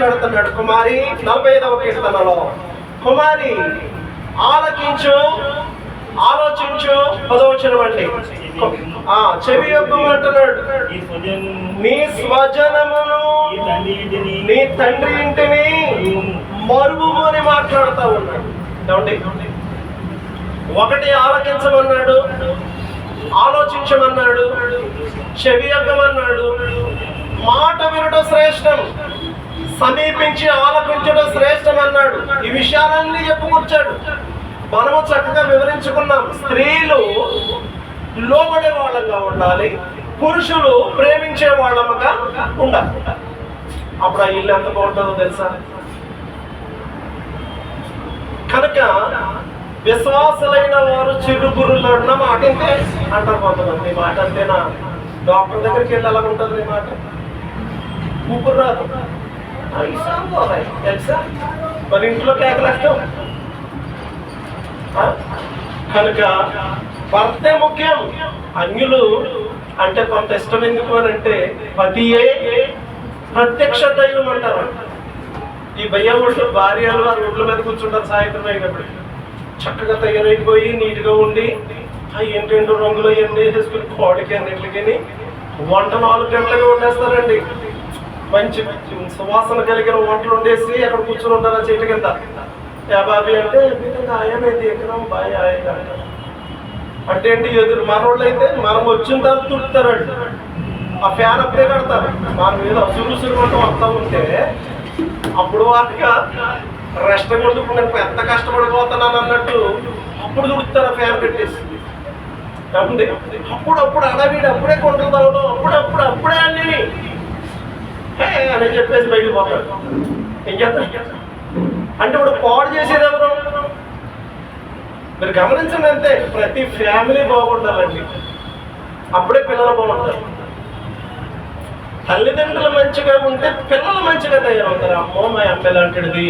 మాట్లాడుతున్నాడు. కుమారి నలభై ఐదవ కీర్తనలో. కుమారి ఆలకించు ఆలోచించు పదవచనం అండి. ఆ చెవి యొక్క అంటున్నాడు నీ స్వజనమును నీ తండ్రి ఇంటిని మరువు అని మాట్లాడుతూ ఉన్నాడు. ఏమండి? ఒకటి ఆలకించమన్నాడు ఆలోచించమన్నాడు చెవి యొక్కమన్నాడు మాట వినడం శ్రేష్టం. సమీపించి ఆలకించడం శ్రేష్టమన్నాడు. ఈ విషయాలన్నీ చెప్పుకొచ్చాడు. మనము చక్కగా వివరించుకున్నాం. స్త్రీలు లోబడే వాళ్ళంగా ఉండాలి. పురుషులు ప్రేమించే వాళ్ళముగా ఉండాలి. అప్పుడు ఆ ఇల్లు ఎంత బాగుంటుందో తెలుసా? కనుక విశ్వాసులైన వారు చిరుగురులు అన్న మాట అంటే అంటారు కొంతమంది. మాట అంతేనా? డాక్టర్ దగ్గరికి వెళ్ళి ఎలా ఉంటుంది మాట? ఊపిరి రాదు. తెలుసా మరి ఇంట్లో కేకలేస్తాం కనుక భర్తే ముఖ్యం. అన్యులు అంటే కొంత ఇష్టం ఎందుకు అని అంటే పతియే ప్రత్యక్ష దైవం అంటారు. ఈ భయ్య ఒళ్ళు భార్యలు ఆ రోడ్ల మీద కూర్చుంటారు సాయంత్రం అయినప్పుడు. చక్కగా తయారైపోయి నీట్గా ఉండి ఆ రెండు రంగులు ఎన్ని వేసుకుని కోడికి అన్నింటికి వంట నాలుగు గంటలుగా వండేస్తారండి. మంచి సువాసన కలిగిన వంటలు వండేసి అక్కడ కూర్చుని ఉంటారు ఆ చెట్టు కింద యా బాబీ అంటే ఆయనైతే ఎక్కడం బాయ్ ఆయన అంటే ఏంటి? ఎదురు మనోళ్ళు అయితే మనం వచ్చిన తర్వాత తుడుతారండి. ఆ ఫ్యాన్ అప్పుడే కడతారు. మన మీద సురు సురుకుంటూ వస్తూ ఉంటే అప్పుడు వాటిగా రెస్ట్ కొడుకు నేను ఎంత కష్టపడిపోతున్నాను అన్నట్టు అప్పుడు తుడుతారు ఆ ఫ్యాన్ పెట్టేసి ఏమండి? అప్పుడు అప్పుడు అడవిడి అప్పుడే కొంటున్నాడు అప్పుడు అప్పుడప్పుడు అప్పుడే అన్నీ అని చెప్పేసి బయటకు పోతాడు ఏం చేస్తాడు అంటే ఇప్పుడు పాడు చేసేది ఎవరు? మీరు గమనించండి అంతే ప్రతి ఫ్యామిలీ బాగుండాలండి. అప్పుడే పిల్లలు బాగుంటారు. తల్లిదండ్రులు మంచిగా ఉంటే పిల్లలు మంచిగా తయారవుతారు. అమ్మో మా అమ్మ ఎలాంటిది?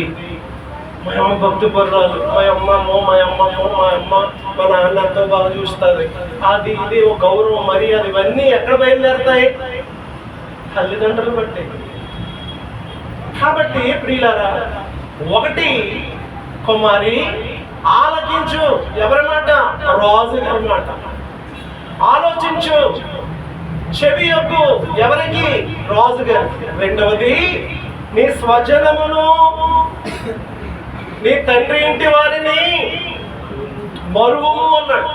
మా అమ్మ భక్తి పర్రాలు. మా అమ్మ అమ్మో మా అమ్మ అమ్మో మా అమ్మ మా నాన్న అంతా బాగా చూస్తుంది అది ఇది ఒక గౌరవం మర్యాద ఇవన్నీ ఎక్కడ బయలుదేరుతాయి? తల్లిదండ్రులు బట్టి కాబట్టి ప్రియులారా ఒకటి కుమారి ఆలకించు. ఎవరి మాట? రాజు గారి మాట. ఆలోచించు. చెవి యొక్క ఎవరికి? రాజు గారు రెండవది నీ స్వజనమును నీ తండ్రి ఇంటి వారిని మరువు అన్నాడు.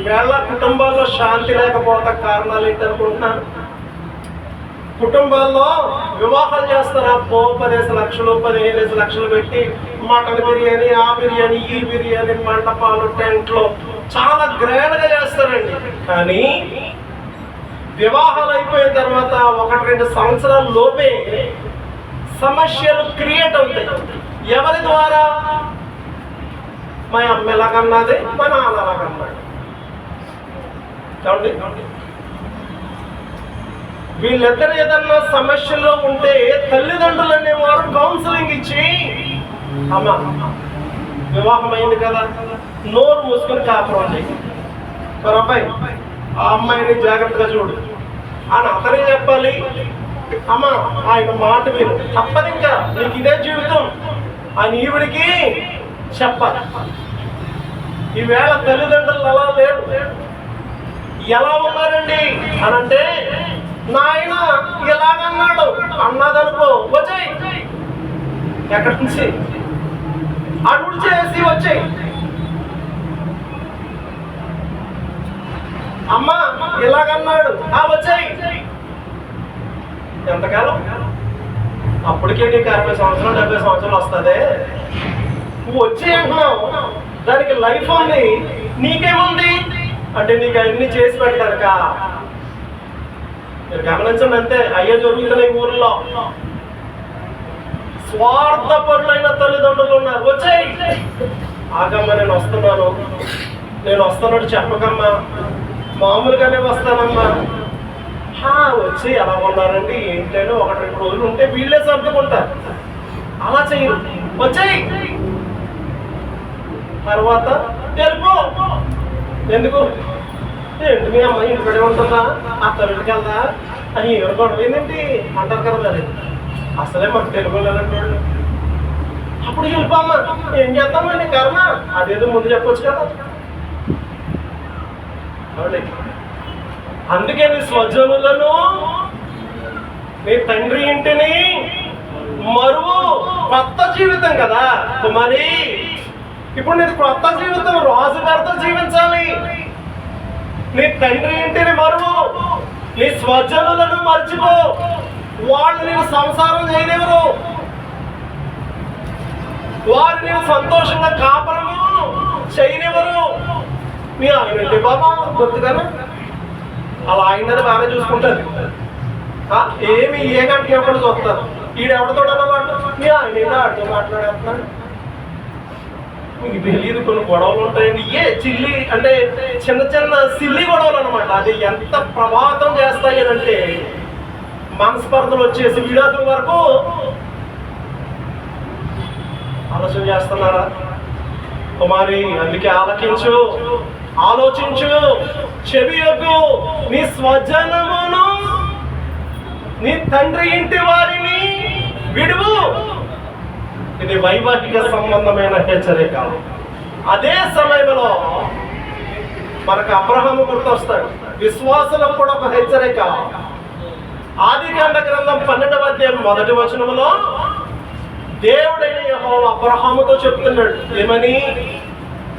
ఈవేళ కుటుంబాల్లో శాంతి లేకపోవటం కారణాలు ఏంటనుకుంటున్నాను కుటుంబాల్లో వివాహాలు చేస్తారు? అబ్బో పదిహేను లక్షలు పదిహేను లక్షలు పెట్టి మటన్ బిర్యానీ ఆ బిర్యానీ ఈ బిర్యానీ మండపాలు టెంట్లు చాలా గ్రాండ్గా చేస్తారండి. కానీ వివాహాలు అయిపోయిన తర్వాత ఒకటి రెండు సంవత్సరాల లోపే సమస్యలు క్రియేట్ అవుతాయి. ఎవరి ద్వారా? మా అమ్మ ఎలాగన్నది మా నాన్న ఎలాగన్నాడు చూడండి వీళ్ళిద్దరు ఏదన్నా సమస్యలో ఉంటే తల్లిదండ్రులు అనేవారు కౌన్సిలింగ్ ఇచ్చి అమ్మా వివాహం అయింది కదా నోరు మూసుకొని కాపురం మరి అబ్బాయి ఆ అమ్మాయిని జాగ్రత్తగా చూడు. అని అతనే చెప్పాలి. అమ్మ ఆయన మాట మీరు తప్పదు ఇంకా. నీకు ఇదే జీవితం. అని ఈవిడికి చెప్పాలి. ఈవేళ తల్లిదండ్రులు అలా లేరు. ఎలా ఉన్నారండి? అని అంటే నాయన ఇలాగన్నాడు. అన్నదనుకో వచ్చాయి. ఎక్కడి నుంచి? అడుగు చేసి వచ్చాయి. అమ్మ ఇలాగన్నాడు. ఆ వచ్చాయి. ఎంతకాలం? అప్పటికే నీకు అరవై సంవత్సరాలు డెబ్బై సంవత్సరాలు వస్తుంది. నువ్వు వచ్చి అంటున్నావు. దానికి లైఫ్ ఉంది. నీకేముంది? అంటే నీకు అవన్నీ చేసి పెట్టానుక మీరు గమనించండి అంతే అయ్యే జరుగుతున్నాయి ఊర్లో స్వార్థపరులైన తల్లిదండ్రులు ఉన్నారు. వచ్చాయి! ఆగమ్మ నేను వస్తున్నాను. నేను వస్తున్నట్టు చెప్పకమ్మా. మామూలుగానే వస్తానమ్మా. వచ్చి ఎలా ఉన్నారండి. ఏంటంటే ఒకటి రెండు రోజులు ఉంటే వీళ్ళే సర్దుకుంటారు. అలా చెయ్యరు. వచ్చాయి! తర్వాత తెలుపు. ఎందుకు? ఏంటి మీ అమ్మాయి ఇంటికడే ఉంటుందా ఆ తల్లికి వెళ్దా అని ఎవరు గొడవ ఏంటండి అంటారు కదా మరి అసలే మాకు తెలుగు వాళ్ళు అప్పుడు వెళ్ళిపోమ్మా ఏం చేస్తామండి కర్మ అదేదో ముందు చెప్పొచ్చు కదా అవునండి. అందుకే నీ స్వజనులను నీ తండ్రి ఇంటిని మరువు కొత్త జీవితం కదా కుమారి ఇప్పుడు నేను కొత్త జీవితం రాజుగారితో జీవించాలి. నీ తండ్రి ఇంటిని మరువు. నీ స్వజనులను మర్చిపో. వాళ్ళు నేను సంసారం చేయనివ్వరు. వారు నేను సంతోషంగా కాపరము చేయనివ్వరు. మీ ఆయన బాబా గుర్తుగానే? అలా ఆయన బాగా చూసుకుంటారు. ఏమి ఏ గంట ఎప్పుడు చూస్తారు? ఈడెవరితో మీ ఆయన ఆడితో మాట్లాడేస్తున్నాడు? మీకు తెలియదు కొన్ని గొడవలు ఉంటాయండి. ఏ చిల్లి అంటే చిన్న చిన్న సిల్లి గొడవలు అనమాట అది ఎంత ప్రభావితం చేస్తాయి అంటే మనస్పర్ధలు వచ్చేసి విడాకుల వరకు ఆలోచన చేస్తున్నారా? కుమారి అందుకే ఆలకించు ఆలోచించు చెవి యొగ్గు నీ స్వజనమును నీ తండ్రి ఇంటి వారిని విడువు. ఇది వైవాహిక సంబంధమైన హెచ్చరిక. అదే సమయంలో మనకు అబ్రహము గుర్తొస్తాడు. విశ్వాసులకు కూడా ఒక హెచ్చరిక. ఆదికాండ గ్రంథం పన్నెండవ అధ్యాయం మొదటి వచనములో దేవుడైన యెహోవా అబ్రహాముతో చెప్తున్నాడు. ఏమని?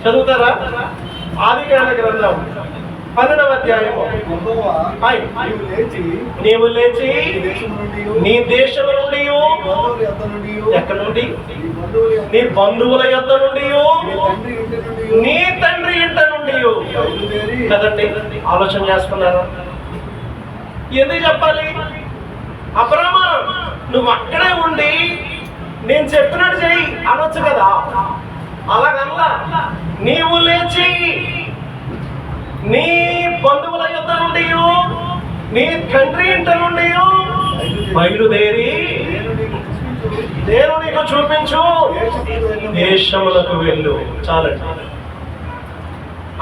చదువుతారా? ఆదికాండ గ్రంథం పన్నెండవ అధ్యాయము. నీవు లేచి నీ దేశం నుండి ఎక్కడి నుండి? నీ బంధువుల యొద్ద నుండి నీ తండ్రి ఇంటి నుండి కదండి ఆలోచన చేస్తున్నారా? ఎందుకు చెప్పాలి? అబ్రహ్మ నువ్వు అక్కడే ఉండి నేను చెప్పినట్టు చెయ్యి అనొచ్చు కదా? అలాగల్లా నీవు లేచి నీ బంధువుల యొక్క నుండి నీ తండ్రి ఇంట నుండి బయలుదేరి నేను నీకు చూపించు. దేశములకు వెళ్ళు. దేశములకు వెళ్ళు చాలండి.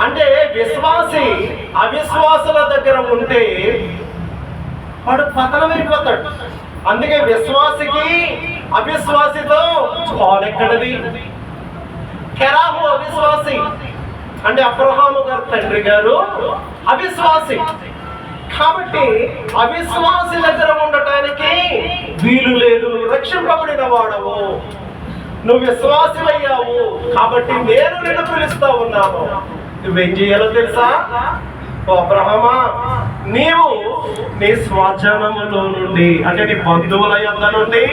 అంటే విశ్వాసి అవిశ్వాసుల దగ్గర ఉంటే వాడు పతనమైపోతాడు అందుకే విశ్వాసికి అవిశ్వాసితో పాలెక్కడది కెరాహు అవిశ్వాసి. అంటే అబ్రహాము గారు తండ్రి గారు అవిశ్వాసి. కాబట్టి అవిశ్వాసి దగ్గర ఉండటానికి వీలు లేదు. రక్షింపబడిన వాడవు. నువ్వు విశ్వాసమయ్యావు కాబట్టి నేను నిన్ను పిలుస్తా ఉన్నాను. నువ్వేం చేయాలో తెలుసా? ఓ అబ్రహమా నీవు నీ స్వజనములో నుండి అంటే నీ బంధువుల యొద్ద నుండి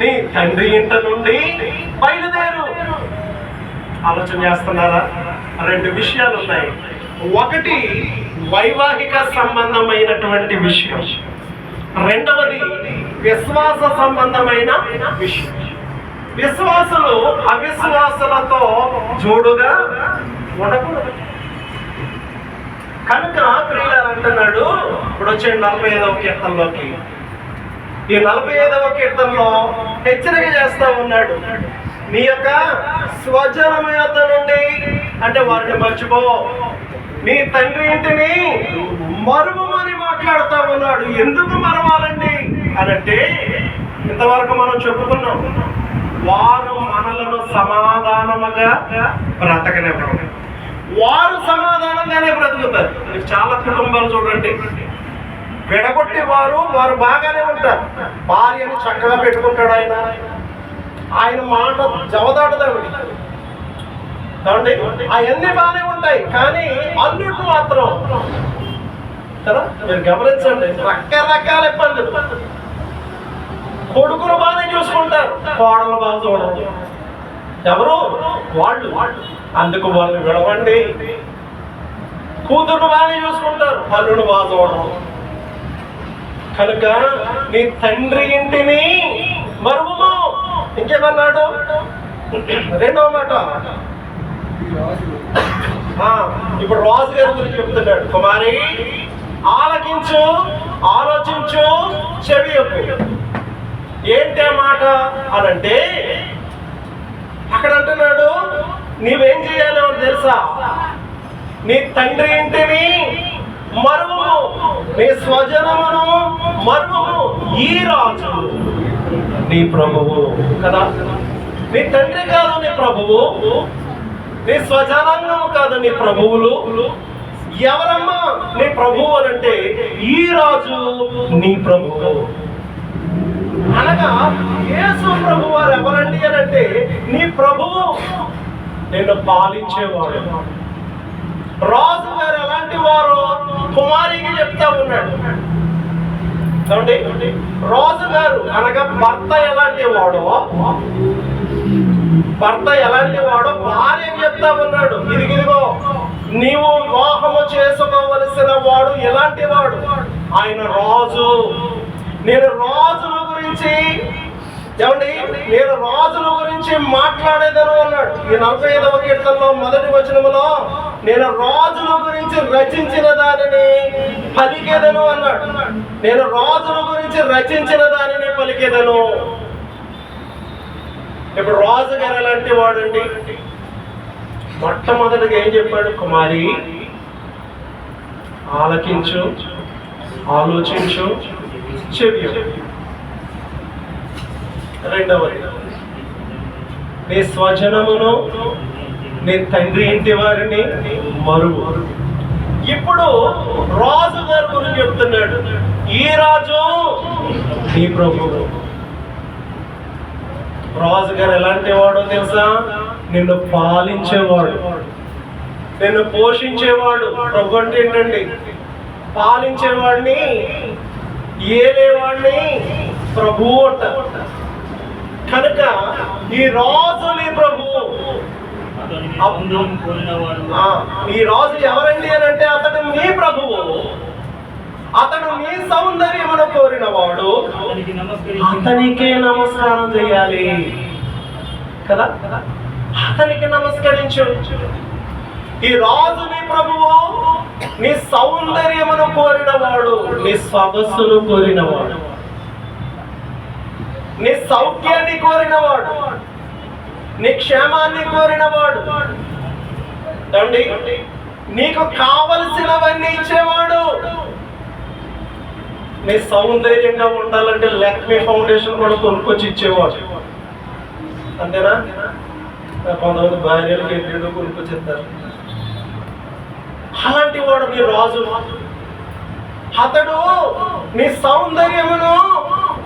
నీ తండ్రి ఇంట నుండి బయలుదేరు. ఆలోచన చేస్తున్నారా? రెండు విషయాలు ఉన్నాయి. ఒకటి వైవాహిక సంబంధమైనటువంటి విషయం. రెండవది విశ్వాస సంబంధమైన విషయం. విశ్వాసులు అవిశ్వాసులతో జోడుగా ఉండకూడదు. కనుక ప్రియులారు అంటున్నాడు ఇప్పుడు వచ్చే నలభై ఐదవ కీర్తనలోకి. ఈ నలభై ఐదవ కీర్తనలో హెచ్చరిక చేస్తూ ఉన్నాడు. నీ యొక్క స్వజనము యొద్ద నుండి. అంటే వారిని మర్చిపో. నీ తండ్రి ఇంటిని మరువమని మాట్లాడుతా ఉన్నాడు. ఎందుకు మరవాలండి? అనంటే ఇంతవరకు మనం చెప్పుకున్నాం. వారు మనలను సమాధానముగా బ్రతకనివ్వరు. వారు సమాధానంగానే బ్రతుకుతారు. మీరు చాలా కుటుంబాలు చూడండి. విడగొట్టి వారు వారు బాగానే ఉంటారు. భార్యను చక్కగా పెట్టుకుంటాడు ఆయన. ఆయన మాట జవదాటదండి కాబట్టి అవన్నీ బాగానే ఉంటాయి కానీ అల్లుడు మాత్రం. కదా? మీరు గమనించండి. రకరకాల ఇబ్బందులు. కొడుకులు బాగానే చూసుకుంటారు కోడలు బాగా చూడరు. ఎవరు? వాళ్ళు. అందుకు వాళ్ళు విడవండి. కూతురు బాగానే చూసుకుంటారు అల్లుడు బాగా చూడరు. కనుక నీ తండ్రి ఇంటిని మరువు ఇంకేమన్నాడు? రెండవ మాట. ఇప్పుడు రాజు గారి గురించి చెప్తున్నాడు. కుమారి ఆలకించు ఆలోచించు చెవి యొప్పు ఏంటి ఆ మాట? అనంటే అక్కడ అంటున్నాడు నీవేం చేయాలో తెలుసా? నీ తండ్రి ఇంటిని మరువు నీ స్వజనమును మరువు ఈ రాజు. నీ ప్రభువు. కదా? నీ తండ్రి కాదు నీ ప్రభువు. నీ స్వజనాంగము కాదు నీ ప్రభువులు. ఎవరమ్మా నీ ప్రభువు అని అంటే ఈ రాజు నీ ప్రభువు. అనగా యేసు ప్రభు వారు ఎవరండి అని అంటే నీ ప్రభువు. నిన్ను పాలించేవాడు. రాజు గారు ఎలాంటి వారు? కుమారికి చెప్తా ఉన్నాడు. ఏమండి? రాజు గారు అనగా భర్త ఎలాంటి వాడో భర్త ఎలాంటి వాడో భార్య చెప్తా ఉన్నాడు. ఇదిగిదిగో నీవు వివాహము చేసుకోవలసిన వాడు ఎలాంటి వాడు? ఆయన రాజు. నేను రాజుల గురించి ఏమండి? నేను రాజుల గురించి మాట్లాడేదను అన్నాడు. ఈ నలభై ఐదవ కీర్తనలో మొదటి వచనములో నేను రాజుల గురించి రచించిన దానిని పలికేదను అన్నాడు. నేను రాజుల గురించి రచించిన దానిని పలికేదను. ఇప్పుడు రాజు గారు ఎలాంటి వాడండి? మొట్టమొదటిగా ఏం చెప్పాడు? కుమారి ఆలకించు ఆలోచించు చెవి రెండవది నీ స్వజనమును నేను తండ్రి ఇంటి వారిని మరువు. ఇప్పుడు రాజు గారి గురించి చెప్తున్నాడు. ఈ రాజు నీ ప్రభువు. రాజు గారు ఎలాంటి వాడో తెలుసా? నిన్ను పాలించేవాడు. నిన్ను పోషించేవాడు. ప్రభు అంటే ఏంటండి? పాలించేవాడిని ఏలేవాడిని ప్రభువు అంట. కనుక ఈ రాజు నీ ప్రభువు అతనికి అందరం కోరినవాడు ఆ, ఈ రాజు ఎవరండి అని అంటే అతడు నీ ప్రభువు. అతడు నీ సౌందర్యమును కోరినవాడు. అతనికే నమస్కారం చేయాలి. కదా? అతనికి నమస్కరించు. ఈ రాజు నీ ప్రభువు నీ సౌందర్యమును కోరినవాడు నీ సొగస్సును కోరినవాడు. నీ సౌఖ్యాన్ని కోరినవాడు. నీ క్షేమాన్ని కోరినవాడు. తండ్రి నీకు కావలసినవన్నీ ఇచ్చేవాడు. నీ సౌందర్యంగా ఉండాలంటే లక్ష్మీ ఫౌండేషన్ కూడా కొనుక్కొచ్చి ఇచ్చేవాడు. అంతేనా? కొంతమంది భార్యలకు ఎల్లుడు కొనుక్కొచ్చిస్తారు. అలాంటి వాడు నీ రాజు. అతడు నీ సౌందర్యమును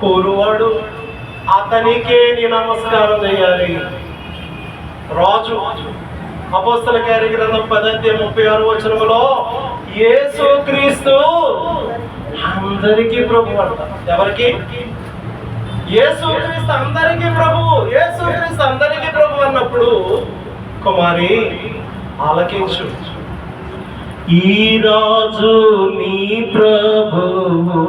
కోరువాడు. అతనికే నీ నమస్కారం చేయాలి. రాజు అపోస్తల కార్య గ్రంథం పదంతే ముప్పై ఆరు వచనములో యేసు క్రీస్తు అందరికీ ప్రభు అంట. ఎవరికి? యేసు క్రీస్తు అందరికీ ప్రభు. యేసు క్రీస్తు అందరికీ ప్రభు అన్నప్పుడు కుమారి ఆలకించు. ఈ రాజు నీ ప్రభువు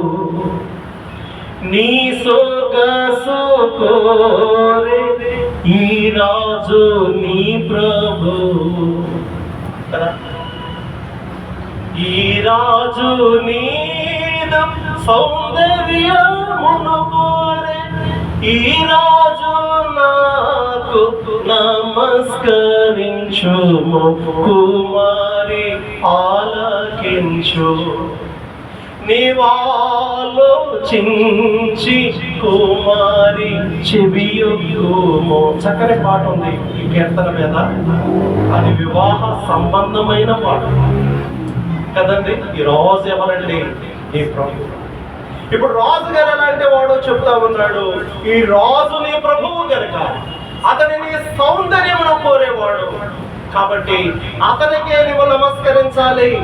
నీ సొగసు కోరే ఈ రాజు రాజు నీ ప్రభు. ఈ రాజు నీదు సౌందర్యమును కోరే. ఈ రాజు నాకు నమస్కరించు కుమారి ఆలకించు. నీవాలోచించి కుమారి చెవియొక్కుమో చక్కని పాట ఉంది ఈ కీర్తన మీద. అది వివాహ సంబంధమైన పాట. కదండి? ఈ రోజు ఎవరండి? ఈ ప్రభు. ఇప్పుడు రాజు గారు ఎలాంటి వాడో చెప్తా ఉన్నాడు ఈ రాజు నీ ప్రభువు గనుక అతని నీ సౌందర్యమును కోరేవాడు. కాబట్టి అతనికే నువ్వు నమస్కరించాలి.